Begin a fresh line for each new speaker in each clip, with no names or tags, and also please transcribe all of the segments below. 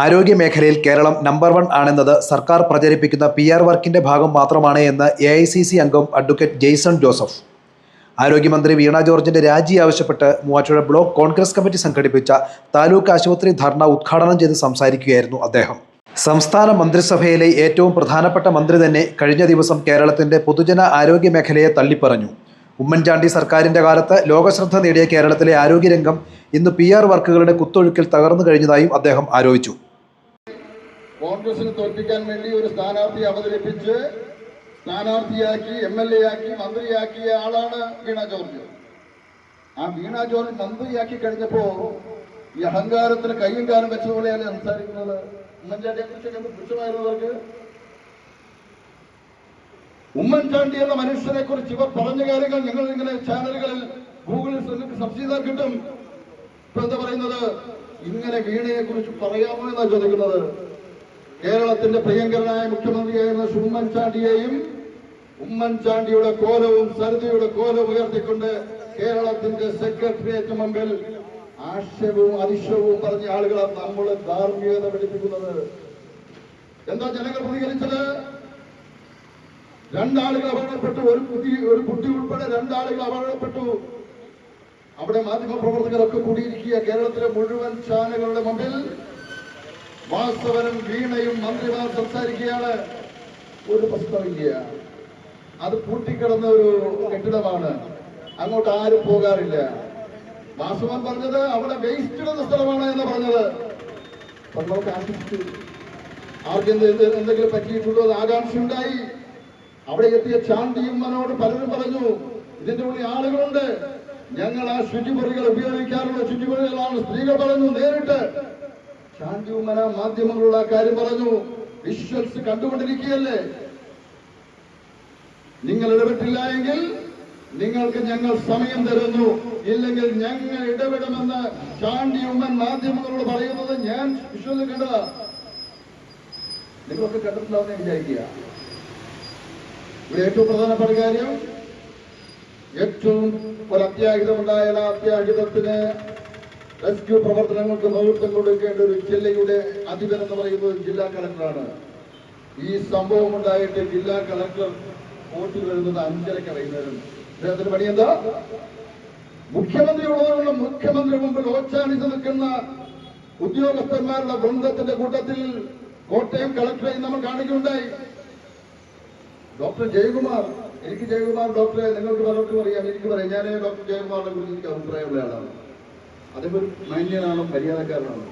ആരോഗ്യ മേഖലയിൽ Keralam number one ആണെന്നത് സർക്കാർ പ്രചരിപ്പിക്കുന്ന പി ആർ വർക്കിന്റെ ഭാഗം മാത്രമാണ് എന്ന് എ ഐ സി സി അംഗം അഡ്വക്കേറ്റ് ജെയ്സൺ ജോസഫ്. ആരോഗ്യമന്ത്രി വീണ ജോർജിന്റെ രാജി ആവശ്യപ്പെട്ട് മൂവാറ്റുപുഴ ബ്ലോക്ക് കോൺഗ്രസ് കമ്മിറ്റി സംഘടിപ്പിച്ച താലൂക്ക് ആശുപത്രി ധർണ ഉദ്ഘാടനം ചെയ്ത് സംസാരിക്കുകയായിരുന്നു അദ്ദേഹം. സംസ്ഥാന മന്ത്രിസഭയിലെ ഏറ്റവും പ്രധാനപ്പെട്ട മന്ത്രി തന്നെ കഴിഞ്ഞ ദിവസം കേരളത്തിന്റെ പൊതുജന ആരോഗ്യ മേഖലയെ തള്ളിപ്പറഞ്ഞു. ഉമ്മൻചാണ്ടി സർക്കാരിന്റെ കാലത്ത് ലോകശ്രദ്ധ നേടിയ കേരളത്തിലെ ആരോഗ്യരംഗം ഇന്ന് പി ആർ വർക്കുകളുടെ കുത്തൊഴുക്കിൽ തകർന്നു കഴിഞ്ഞതായും അദ്ദേഹം ആരോപിച്ചു.
കോൺഗ്രസിന് തോൽപ്പിക്കാൻ വേണ്ടി ഒരു സ്ഥാനാർത്ഥി അവതരിപ്പിച്ച് സ്ഥാനാർത്ഥിയാക്കി എം എൽ എ ആക്കി മന്ത്രിയാക്കിയ ആളാണ് വീണ ജോർജ്. ആ വീണ ജോർജ് മന്ത്രിയാക്കി കഴിഞ്ഞപ്പോ ഈ അഹങ്കാരത്തിന് കയ്യും കാലം വെച്ചതുപോലെയാണ് സംസാരിക്കുന്നത്? ഉമ്മൻചാണ്ടിയെ കുറിച്ചൊക്കെ എന്ത് പുച്ഛമായിരുന്നവർക്ക് ഉമ്മൻചാണ്ടി എന്ന മനുഷ്യനെ കുറിച്ച് ഇവർ പറഞ്ഞ കാര്യങ്ങൾ നിങ്ങൾ ഇങ്ങനെ ചാനലുകളിൽ ഗൂഗിളിൽ സെർച്ച് ചെയ്താൽ കിട്ടും. ഇപ്പൊ എന്താ പറയുന്നത്? ഇങ്ങനെ വീണയെ കുറിച്ച് പറയാമോ എന്നാ ചോദിക്കുന്നത്? കേരളത്തിന്റെ പ്രിയങ്കരനായ മുഖ്യമന്ത്രിയായിരുന്ന ഉമ്മൻചാണ്ടിയെയും ഉമ്മൻചാണ്ടിയുടെ കോലവും സരിതയുടെ കോലവും ഉയർത്തിക്കൊണ്ട് കേരളത്തിന്റെ സെക്രട്ടേറിയറ്റ് മുമ്പിൽ ആക്ഷേപവും അതിശയവും പറഞ്ഞ ആളുകളാണ് നമ്മളെ ധാർമ്മികത പഠിപ്പിക്കുന്നത്. എന്താ ജനങ്ങൾ പ്രതികരിച്ചത്? രണ്ടാളുകൾ അപകടപ്പെട്ടു. ഒരു കുട്ടി ഒരു കുട്ടി ഉൾപ്പെടെ രണ്ടാളുകൾ അപകടപ്പെട്ടു. അവിടെ മാധ്യമപ്രവർത്തകരൊക്കെ കൂടിയിരിക്കുക. കേരളത്തിലെ മുഴുവൻ ചാനലുകളുടെ മുമ്പിൽ വാസ്തവനും വീണയും മന്ത്രിമാർ സംസാരിക്കുകയാണ്. ഒരു പ്രശ്നമില്ല അത് പൂട്ടിക്കിടന്ന ഒരു കെട്ടിടമാണ്. അങ്ങോട്ട് ആരും പോകാറില്ല. വാസുവൻ പറഞ്ഞത് അവിടെ വേസ്റ്റ് ഇടുന്ന സ്ഥലമാണ് എന്ന് പറഞ്ഞത്. നമുക്ക് ആശിച്ചു. ആർക്കെന്ത് എന്തെങ്കിലും പറ്റിയിട്ടുണ്ടോ? അത് ആകാംക്ഷ ഉണ്ടായി അവിടെ എത്തിയ ചാണ്ടിയമ്മനോട് പലരും പറഞ്ഞു ഇതിന്റെ ഉള്ളിൽ ആളുകളുണ്ട്. ഞങ്ങൾ ആ ശുചിമുറികൾ ഉപയോഗിക്കാറുള്ള ശുചിമുറികളാണ്. സ്ത്രീകൾ പറഞ്ഞു നേരിട്ട്. ചാണ്ടിയമ്മന മാധ്യമങ്ങളുള്ള കാര്യം പറഞ്ഞു വിഷ്വൽസ് കണ്ടുകൊണ്ടിരിക്കുകയല്ലേ? നിങ്ങൾ ഇടപെട്ടില്ല എങ്കിൽ നിങ്ങൾക്ക് ഞങ്ങൾ സമയം തരുന്നു. ഇല്ലെങ്കിൽ ഞങ്ങൾ ഇടപെടുമെന്ന് ചാണ്ടിയമ്മൻ മാധ്യമങ്ങളോട് പറയുന്നത് ഞാൻ വിശ്വസിക്കേണ്ടതാ. കണ്ടതാ നിങ്ങളൊക്കെ കണ്ടിട്ടുണ്ടാവുന്ന വിചാരിക്കുക. ഇവിടെ ഏറ്റവും പ്രധാനപ്പെട്ട കാര്യം ഏറ്റവും ഒരു അത്യാഹിതം ഉണ്ടായാൽ ആ അത്യാഹിതത്തിന് റെസ്ക്യൂ പ്രവർത്തനങ്ങൾക്ക് നേതൃത്വം കൊടുക്കേണ്ട ഒരു ജില്ലയുടെ അധിപൻ എന്ന് പറയുന്നത് ജില്ലാ കളക്ടറാണ്. ഈ സംഭവം ഉണ്ടായിട്ട് ജില്ലാ കളക്ടർ കോർട്ടിൽ വരുന്നത് അഞ്ചരക്ക് വൈകുന്നേരം അദ്ദേഹത്തിന് പണി എന്താ? മുഖ്യമന്ത്രി ഉള്ളതുകൊണ്ട് മുഖ്യമന്ത്രി മുമ്പിൽ ഓച്ചാണിച്ച് നിൽക്കുന്ന ഉദ്യോഗസ്ഥന്മാരുടെ വൃന്ദത്തിന്റെ കൂട്ടത്തിൽ കോട്ടയം കളക്ടറെ നമ്മൾ കാണിക്കുകയുണ്ടായി ഡോക്ടർ ജയകുമാർ എനിക്ക് ജയകുമാർ ഡോക്ടറെ നിങ്ങൾക്ക് പലർക്കും അറിയാം. എനിക്ക് പറയാം ഞാൻ ഡോക്ടർ ജയകുമാറിനെ കുറിച്ച് എനിക്ക് അഭിപ്രായമുള്ള ആളാണ്. അദ്ദേഹം മാന്യനാണ് മര്യാദക്കാരനാണ്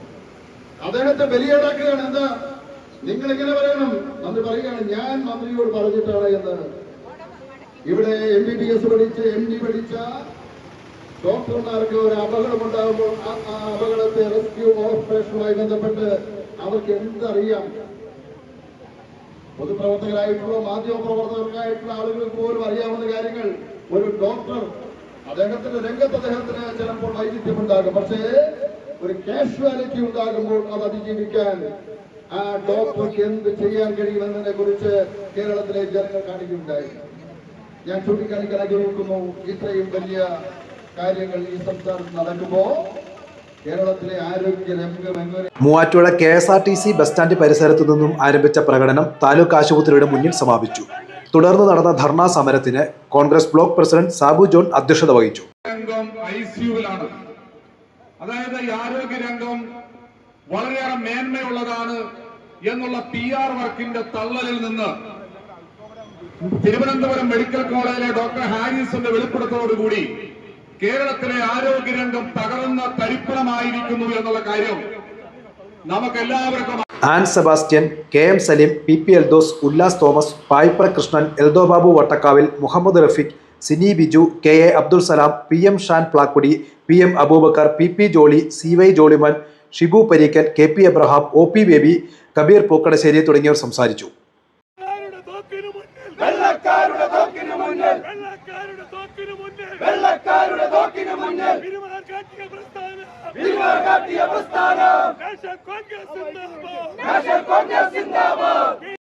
അദ്ദേഹത്തെ ബലിയേടാക്കുകയാണ് എന്താ? നിങ്ങൾ ഇങ്ങനെ പറയണം. മന്ത്രി പറയുകയാണ് ഞാൻ മന്ത്രിയോട് പറഞ്ഞിട്ടാണ് എന്ന്. ഇവിടെ എം ബി ബി എസ് പഠിച്ച് എം ഡി പഠിച്ച ഡോക്ടർമാർക്ക് ഒരു അപകടം ഉണ്ടാകുമ്പോൾ ആ അപകടത്തെ റെസ്ക്യൂ ഓപ്പറേഷനുമായി ബന്ധപ്പെട്ട് അവർക്ക് എന്തറിയാം പൊതുപ്രവർത്തകരായിട്ടുള്ള മാധ്യമ പ്രവർത്തകർക്കായിട്ടുള്ള ആളുകൾക്ക് പോലും അറിയാവുന്ന കാര്യങ്ങൾ ഒരു ഡോക്ടർ അദ്ദേഹത്തിന്റെ രംഗത്ത് അദ്ദേഹത്തിന് ചിലപ്പോൾ വൈവിധ്യമുണ്ടാകും. പക്ഷേ ഒരു കാഷ്വാലിറ്റി ഉണ്ടാകുമ്പോൾ അത് അതിജീവിക്കാൻ ആ ഡോക്ടർക്ക് എന്ത് ചെയ്യാൻ കഴിയുമെന്നതിനെ കുറിച്ച് കേരളത്തിലെ ജനങ്ങൾ കാണിക്കുകയുണ്ടായി. ഞാൻ ചൂണ്ടിക്കാണിക്കാൻ ആഗ്രഹിക്കുന്നു ഇത്രയും വലിയ കാര്യങ്ങൾ ഈ സംസ്ഥാനത്ത് നടക്കുമ്പോ കേരളത്തിലെ ആരോഗ്യ രംഗം എങ്ങനെ
Muvattupuzha K S R T C bus stand പരിസരത്തു നിന്നും ആരംഭിച്ച പ്രകടനം താലൂക്ക് ആശുപത്രിയുടെ മുന്നിൽ സമാപിച്ചു. തുടർന്ന് നടന്ന ധർണാ സമരത്തിന് കോൺഗ്രസ് ബ്ലോക്ക് പ്രസിഡന്റ് സാബു ജോൺ അധ്യക്ഷത വഹിച്ചു.
അതായത് ഈ ആരോഗ്യ രംഗം വളരെയേറെ മേന്മയുള്ളതാണ് എന്നുള്ള പി ആർ വർക്കിന്റെ തള്ളലിൽ നിന്ന് തിരുവനന്തപുരം മെഡിക്കൽ കോളേജിലെ ഡോക്ടർ ഹാരിസിന്റെ വെളിപ്പെടുത്തലോടുകൂടി കേരളത്തിലെ ആരോഗ്യരംഗം തകർന്ന തരിപ്പണമായിരിക്കുന്നു എന്നുള്ള കാര്യം നമുക്കെല്ലാവർക്കും
Ann Sebastian K M Salim P P Eldhose Ullas Thomas Payipra Krishnan Eldho Babu Vattakkavil Muhammad Rafeeq Sini Biju K A Abdul Salam P M Shan Plakkudi P M Abubakar P P Jolly C Y Jolliman Shibu Pareekkan K P Abraham O P Baby Kabeer Pookkadassery തുടങ്ങിയവർ സംസാരിച്ചു.
മുന്നിൽ വിരുമാർ കാട്ടിയ പ്രസ്ഥാനം. വിരുമാർ കാട്ടിയ പ്രസ്ഥാനം. National Congress സിന്ദാബാദ്. നാഷണൽ കോൺഗ്രസ് സിന്ദാബാദ്.